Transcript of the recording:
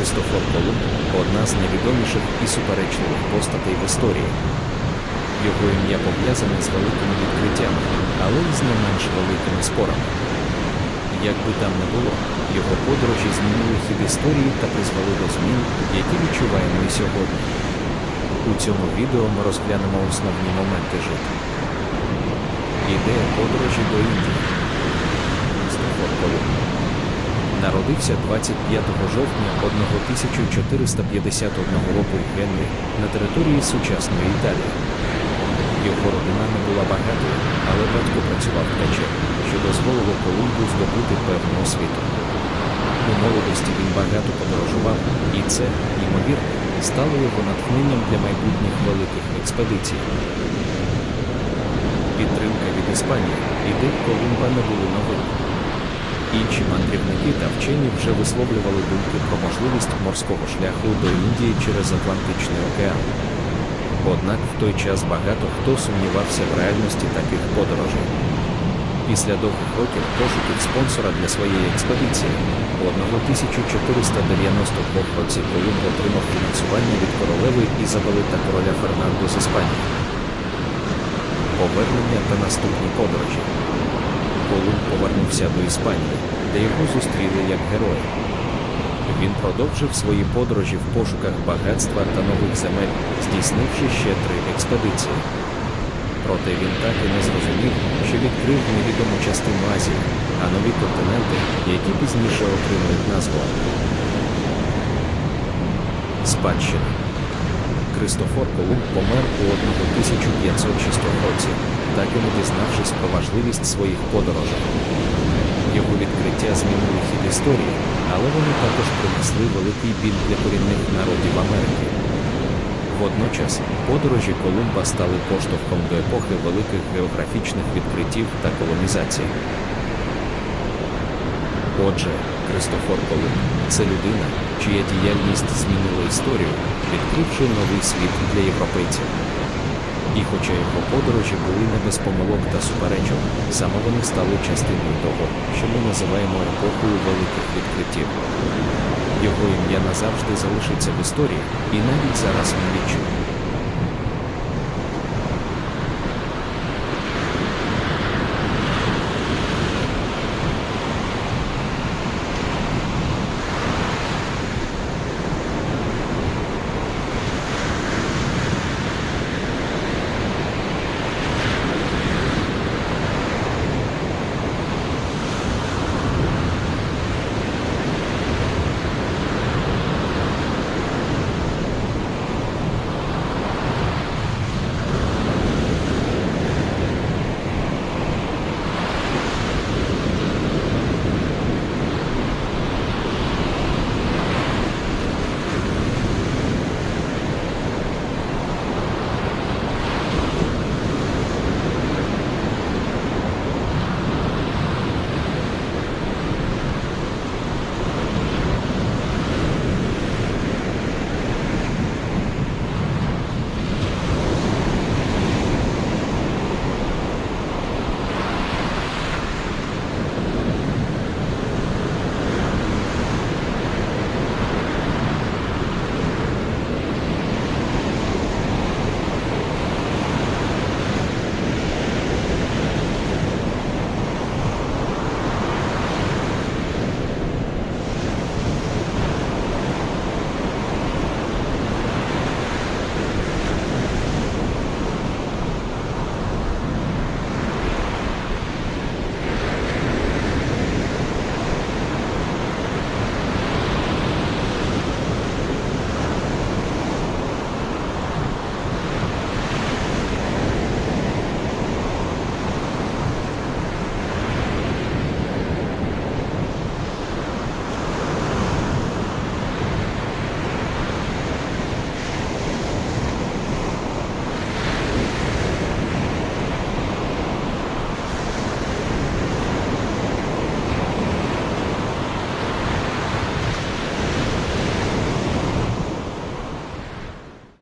Христофор Колумб одна з найвідоміших і суперечливих постатей в історії. Його ім'я пов'язане з великими відкриттями, але й з не менш великими спорами. Як би там не було, його подорожі змінили хід історії та призвели до змін, які відчуваємо і сьогодні. У цьому відео ми розглянемо основні моменти життя. Ідея подорожі до Індії. Христофор Колумб народився 25 жовтня 1451 року в Генрі на території сучасної Італії. Його родина не була багатою, але батько працював ткачем, що дозволило Колумбу здобути певну освіту. У молодості він багато подорожував, і це, ймовірно, стало його натхненням для майбутніх великих експедицій. Підтримка від Іспанії ідей Колумба не були новими. Інші мандрівники та вчені вже висловлювали думки про можливість морського шляху до Індії через Атлантичний океан. Однак в той час багато хто сумнівався в реальності таких подорожей. Після довгих років пошуків спонсора для своєї експедиції у 1492 році Колумб отримав фінансування від королеви Ізабели та короля Фернандо з Іспанії. Повернення та наступні подорожі. Колумб повернувся до Іспанії, де його зустріли як героя. Він продовжив свої подорожі в пошуках багатства та нових земель, здійснивши ще три експедиції. Проте він так і не зрозумів, що відкрив невідому частину Азії, а нові континенти, які пізніше отримають назву. Спадщина. Кристофор Колумб помер у 1506 році, так і не дізнавшись про важливість своїх подорожей. Його відкриття змінили хід історії, але вони також принесли великий біль для корінних народів Америки. Водночас, подорожі Колумба стали поштовхом до епохи великих географічних відкриттів та колонізації. Отже, Кристофор Колумб це людина, чия діяльність змінила історію, відкривши новий світ для європейців. І хоча його подорожі були не без помилок та суперечок, саме вони стали частиною того, що ми називаємо епохою великих відкриттів. Його ім'я назавжди залишиться в історії, і навіть зараз ми відчуємо,